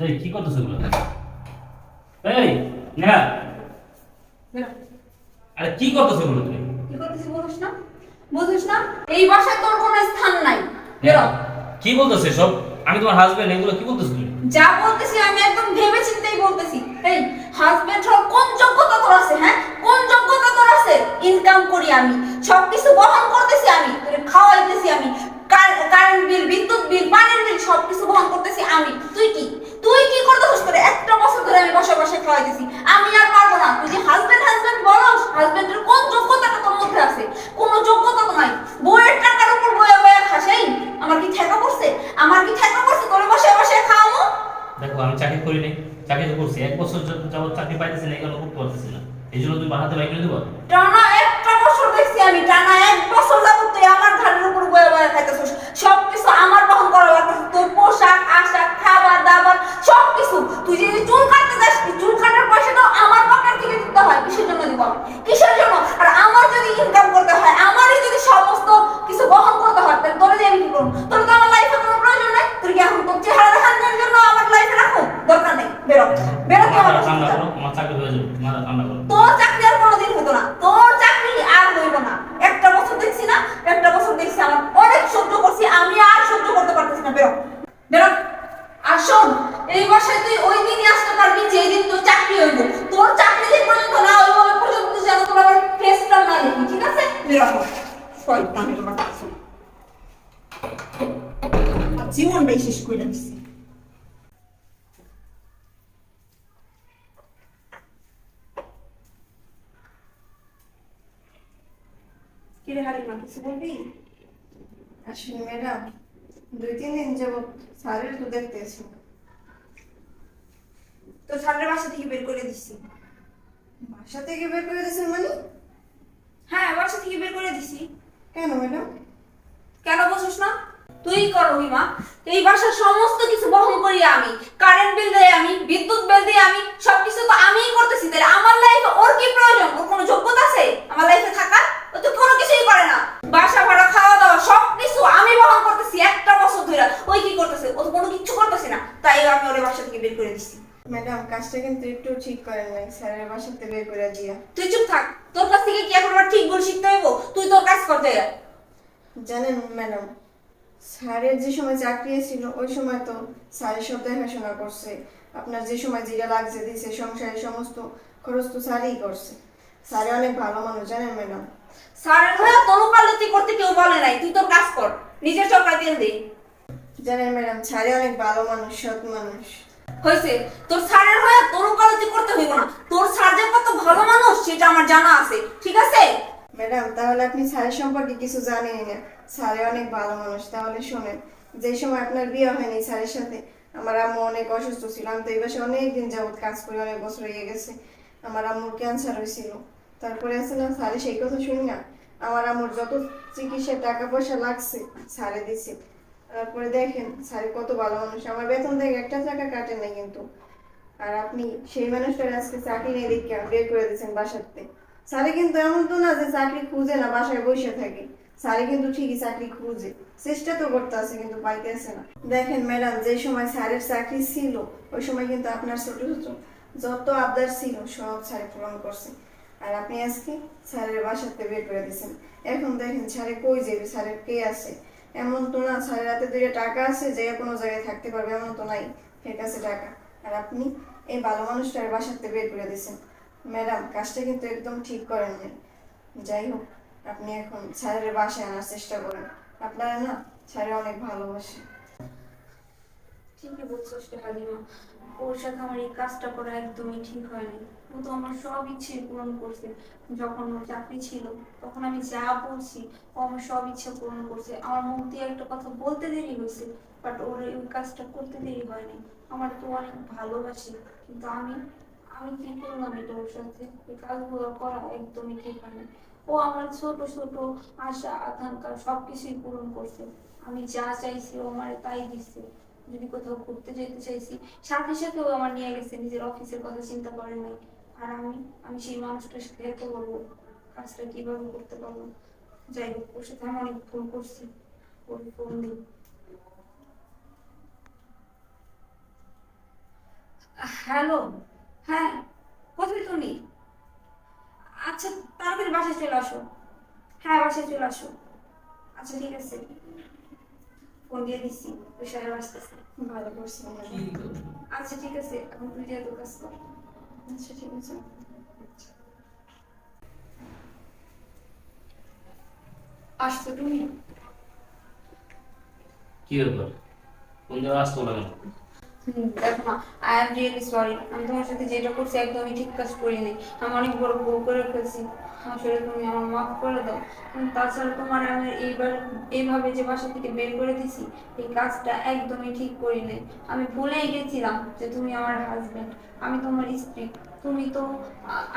এই কি করতেছ এগুলো? এই নেহা। আরে কি করতেছ এগুলো তুমি? কি করতেছি বলিস না? বুঝিস না? এই বাসায় তোর কোনো স্থান নাই। বেরো। কি বলতেছে সব আমি তোমার হাজবেন্ড এগুলো কি বলতেছ তুমি? যা বলতেছি আমি একদম ভেবে চিন্তেই বলতেছি। এই হাজবেন্ড হওয়ার কোন যোগ্যতা তোর আছে হ্যাঁ? কোন যোগ্যতা তোর আছে? ইনকাম করি আমি। সবকিছু বহন করতেছি আমি। তোরে খাওয়াইতেছি আমি কারেন্ট বিল বিদ্যুৎ বিল পানির বিল সবকিছু বহন করতেছি আমি তুই কি তুই কি করতেছিস করে একটা বছর ধরে বসে বসে আমি আর পারব না। তুই যে হাজবেন্ড হাজবেন্ড বলস হাজবেন্ডের কোন যোগ্যতাটা তোর মধ্যে আছে? কোন যোগ্যতা তো নাই। বইয়ের টাকার উপর বইয়া বইয়া খাসেই আমার কি ঠেকা পড়ছে? আমার কি ঠেকা পড়ছে? তোর বসে বসে খাওয়ামো দেখো আমি চাকরি করি নাই। চাকরি তো করছি। এক বছর যাবত চাকরি পাইতেছি না এগুলো করতে পারতেছি না। এই জন্য তুমি বাহাতে বাইক করে দেবো? টানা একটা বছর দেখছি আমি টানা এক বছর যাবত তুই আমার ঘাড়ের উপর বয়ে বয়ে খাইতেছিস সবকিছু আমার বহন করা লাগতেছে তোর পোশাক আশাক খাবার দাবার সবকিছু তুই যদি চুল কাটতে যাস এই চুল কাটার পয়সাটাও আমার পকেট থেকে দিতে হয় কিসের জন্য দিব আমি কিসের জন্য আর আমার যদি ইনকাম করতে হয় আমারই যদি সমস্ত কিছু বহন করতে হয় তাহলে তোরে দিয়ে আমি কি করব তোর তো আমার লাইফে কোনো প্রয়োজন নাই তুই কি এখন তোর চেহারা দেখানোর জন্য আমার লাইফে রাখো দরকার নেই বেরো বেরো তুই আমার মাথা কাছ ঠান্ডা থেকে। করো আমার চাকরি হয়ে যাবে মাথা ঠান্ডা করো তোর চাকরি আর কোনোদিন হতো না তোর চাকরি আর হইব না একটা বছর দেখছি না একটা বছর দেখছি আমার অনেক সহ্য করছি আমি আর সহ্য করতে পারতেছি না বেরো বেরো আর শোন এই বাসায় তুই ওই দিনই আসতে পারবি যেই দিন তোর চাকরি হইব তোর চাকরি যে পর্যন্ত না হইব ওই পর্যন্ত যেন তোর আবার ফেসটা না দেখি ঠিক আছে বেরো শয়তানের বাচ্চা জীবনটাই শেষ করে দিচ্ছি কিরে হারিমা কিছু বলবি আসলে ম্যাডাম দুই তিন দিন যাবত স্যারের তো দেখতেছি তো ছাত্রের বাসা থেকে বের করে দিচ্ছি বাসা থেকে বের করে দিয়েছেন মানে বাসা থেকে বের করে দিছি। কেন ম্যাডাম? কেন বুঝিস না? তুই কর হিমা এই বাসার সমস্ত কিছু বহন করি আমি। কারেন্ট বিল দেই আমি বিদ্যুৎ বিল দেই আমি সবকিছু তো আমিই করতেছি। তাহলে আমার লাইফে ওর কি প্রয়োজন? ওর কোনো যোগ্যতা আছে? আমার লাইফে থাকা ও তো কোনো কিছুই করে না। বাসা ভাড়া খাওয়া দাওয়া সবকিছু আমি বহন করতেছি একটা বছর ধরে। ওই কি করতেছে? ও তো কোনো কিছু করতেছে না। তাই আমি ওর বাসা থেকে বের করে দিছি। ম্যাডাম কাজটা কিন্তু একটু ঠিক করেন নাই। স্যারের বাসাতে বের করে দিয়া। তুই চুপ থাক। তোর কাছ থেকে কি এখন আবার ঠিক ভুল শিখতে হইব? তুই তোর কাজ করতে জানেন ম্যাডাম স্যারের যে সময় চাকরি ছিল ওই সময় তো স্যারের সব দেখাশোনা করছে। আপনার যে সময় যেটা লাগছে দিছে সংসারের সমস্ত খরচ তো স্যারই করছে। স্যারে অনেক ভালো মানুষ জানেন ম্যাডাম। স্যারের হয়ে তোর উকালতি করতে কেউ বলে নাই। তুই তোর কাজ কর। নিজের চক্রা তেল দে। জানেন ম্যাডাম স্যারে অনেক ভালো মানুষ সৎ মানুষ। হয়েছে। তোর স্যারের হয়ে তোর উকালতি করতে হইব না। তোর স্যার যে কত ভালো মানুষ সেটা আমার জানা আছে, ঠিক আছে? ম্যাডাম, তাহলে আপনি স্যারের সম্পর্কে কিছু জানেনই না। স্যারে অনেক ভালো মানুষ, তাহলে শোনেন। যে সময় আপনার বিয়ে হয়নি স্যারের সাথে, আমার আম্মু অনেক অসুস্থ ছিল। আমি তো এই বাসে অনেক যাবত কাজ করে, অনেক বছর হয়ে গেছে। আমার আম্মুর ক্যান্সার হয়েছিল। তারপরে আছে না, স্যারে সেই কথা শুনি না। আমার আম্মুর যত চিকিৎসার টাকা পয়সা লাগছে, স্যারে দিছে। তারপরে দেখেন, স্যারে কত ভালো মানুষ। আমার বেতন থেকে একটা টাকা কাটে না কিন্তু। আর আপনি সেই মানুষটার আজকে চাকরি নেই দেখে বের করে দিয়েছেন বাসাতে স্যারে কিন্তু এমন তো না যে চাকরি খুঁজে না, বাসায় বসে থাকে। স্যারে কিন্তু ঠিকই চাকরি খুঁজে। চেষ্টা তো করতে আছে, কিন্তু পাইতেছে না। দেখেন ম্যাডাম, যে সময় স্যারের চাকরি ছিল, ওই সময় কিন্তু আপনার ছোট ছোট যত আবদার ছিল, সব স্যারে পূরণ করছে। আর আপনি আজকে স্যারের বাসাতে বের করে দিয়েছেন। এখন দেখেন স্যারে কই যাবে স্যারের কে আছে? এমন তো না, স্যারের হাতে দুইটা টাকা আছে, যে কোনো জায়গায় থাকতে পারবে, এমন তো নাই। এর কাছে টাকা। আর আপনি এই ভালো মানুষটার বাসাতে বের করে দিয়েছেন। ম্যাডাম, কাজটা কিন্তু একদম ঠিক করেন নাই যাই হোক, আপনি এখন স্যারের বাসায় আনার চেষ্টা করেন। আপনারা না স্যারে অনেক ভালোবাসে ঠিকই হালিমা। ওর সাথে আমার এই কাজটা করা একদমই ঠিক হয়নি। ও তো আমার সব ইচ্ছে পূরণ করছে। যখন ওর চাকরি ছিল, তখন আমি যা বলছি, ও আমার সব ইচ্ছে পূরণ করছে। আমার মুখ দিয়ে একটা কথা বলতে দেরি হয়েছে। বাট ওর এই কাজটা করতে দেরি হয়নি। আমার তো অনেক ভালোবাসি। কিন্তু আমি আমি কি করলাম এটা ওর সাথে? এই কাজগুলো করা একদমই ঠিক হয়নি। ও আমার ছোট ছোট আশা, আকাঙ্ক্ষা সবকিছুই পূরণ করছে। আমি যা চাইছি ও আমার তাই দিচ্ছে। যদি কোথাও ঘুরতে যেতে চাইছি, সাথে সাথে ও আমার নিয়ে গেছে। নিজের অফিসের কথা চিন্তা করে নাই। আর আমি আমি সেই মানুষটার সাথে এত বলব কাজটা কীভাবে করতে পারব? যাই হোক, ওর সাথে আমি অনেক ভুল করছি। ওর ফোন দিই। হ্যালো হ্যাঁ কোথায় তুমি? আচ্ছা তাড়াতাড়ি বাসায় চলে আসো। হ্যাঁ বাসায় চলে আসো। আচ্ছা ঠিক আছে। ফোন দিয়ে দিচ্ছি ওই সাহেব আসতেছে ভালো করছি? আচ্ছা ঠিক আছে এখন তুই যা কাজ কর। আচ্ছা ঠিক আছে। আসতো তুমি? কি ব্যাপার? কোন জায়গায় আসতে কেন হুম, দেখো না আই এম রিয়েলি সরি আমি তোমার সাথে যেটা করছি একদমই ঠিক কাজ করিনি। আমি অনেক বড় ভুল করে ফেলছি। আসলে তুমি আমার মাফ করে দাও। তাছাড়া তোমার আমি এইবার এইভাবে যে বাসা থেকে বের করে দিছি, এই কাজটা একদমই ঠিক করি নাই আমি ভুলেই গেছিলাম যে তুমি আমার হাজবেন্ড আমি তোমার স্ত্রী। তুমি তো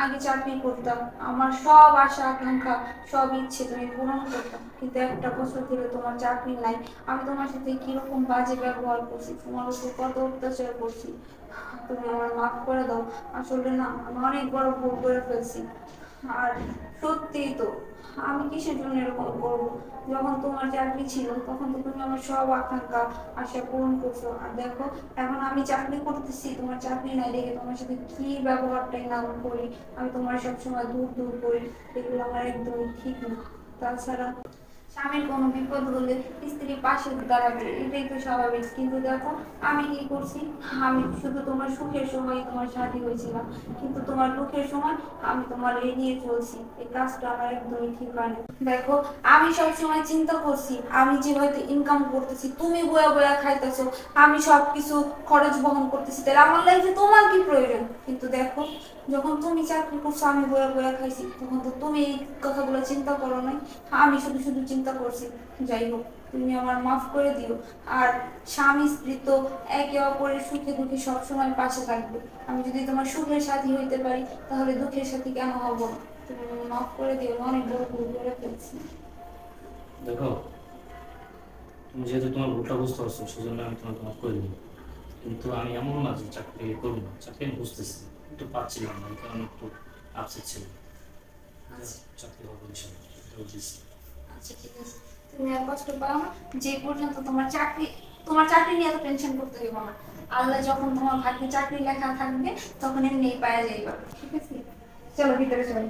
আগে চাকরি করতাম আমার সব আশা, আকাঙ্ক্ষা, সব ইচ্ছে তুমি পূরণ করতাম কিন্তু একটা বছর ধরে তোমার চাকরি নাই। আমি তোমার সাথে কীরকম বাজে ব্যবহার করছি? তোমার উপর কত অত্যাচার করছি? তুমি আমার মাফ করে দাও। আসলে না, আমি অনেক বড় ভুল করে ফেলছি। আর সত্যিই তো, আমি কিসের জন্য এরকম করব? যখন তোমার চাকরি ছিল, তখন তো তুমি আমার সব আকাঙ্ক্ষা, আশা পূরণ করছ। আর দেখো, এখন আমি চাকরি করতেছি, তোমার চাকরি নাই দেখে তোমার সাথে কি ব্যবহারটাই না করি। আমি তোমার সবসময় দূর দূর করি, এগুলো আমার একদমই ঠিক না। তাছাড়া স্বামীর কোনো বিপদ হলে স্ত্রী পাশে দাঁড়াবে, এটাই তো স্বাভাবিক। কিন্তু দেখো, আমি কি করছি? আমি শুধু তোমার সুখের সময় তোমার সাথী হয়েছিলাম। কিন্তু তোমার দুঃখের সময় আমি তোমার এড়িয়ে চলছি। এই কাজটা আমার একদমই ঠিক হয় না দেখো, আমি সব সময় চিন্তা করছি, আমি যে হয়তো ইনকাম করতেছি, তুমি বয়া বয়া খাইতেছো, আমি সব কিছু খরচ বহন করতেছি, তাহলে আমার লাইফে তোমার কি প্রয়োজন? কিন্তু দেখো যখন তুমি চাকরি করছ, আমি বয়া বয়া খাইছি। তখন তো তুমি এই কথাগুলো চিন্তা করো নাই। আমি শুধু শুধু চিন্তা করছি, যাই হোক, তুমি আমার মাফ করে দিও। আর স্বামী, স্ত্রী তো একে অপরের সুখে দুঃখে সবসময় পাশে থাকবে। আমি যদি তোমার সুখের সাথী হইতে পারি, তাহলে দুঃখের সাথী কেন হব তুমি মাফ করে দিও অনেক বড় ভুল করে ফেলছি। দেখো, তুমি যেহেতু তোমার ভুলটা বুঝতে পারছ, সেজন্য আমি তোমাকে মাফ করে দিই কিন্তু আমি এমন না যে চাকরি করব না, চাকরি আমি বুঝতেছি। একটু পাচ্ছিলাম না কারণ একটু আপসেট ছিল চাকরি বুঝেছি আচ্ছা ঠিক আছে। তুমি আর কষ্ট পাও না যে পর্যন্ত তোমার চাকরি তোমার চাকরি নিয়ে এত টেনশন করতে হবে না। আল্লাহ যখন তোমার ভাগ্যে চাকরি লেখা থাকবে তখন এমনি পাওয়া যাইবা। ঠিক আছে? চলো ভিতরে চলো।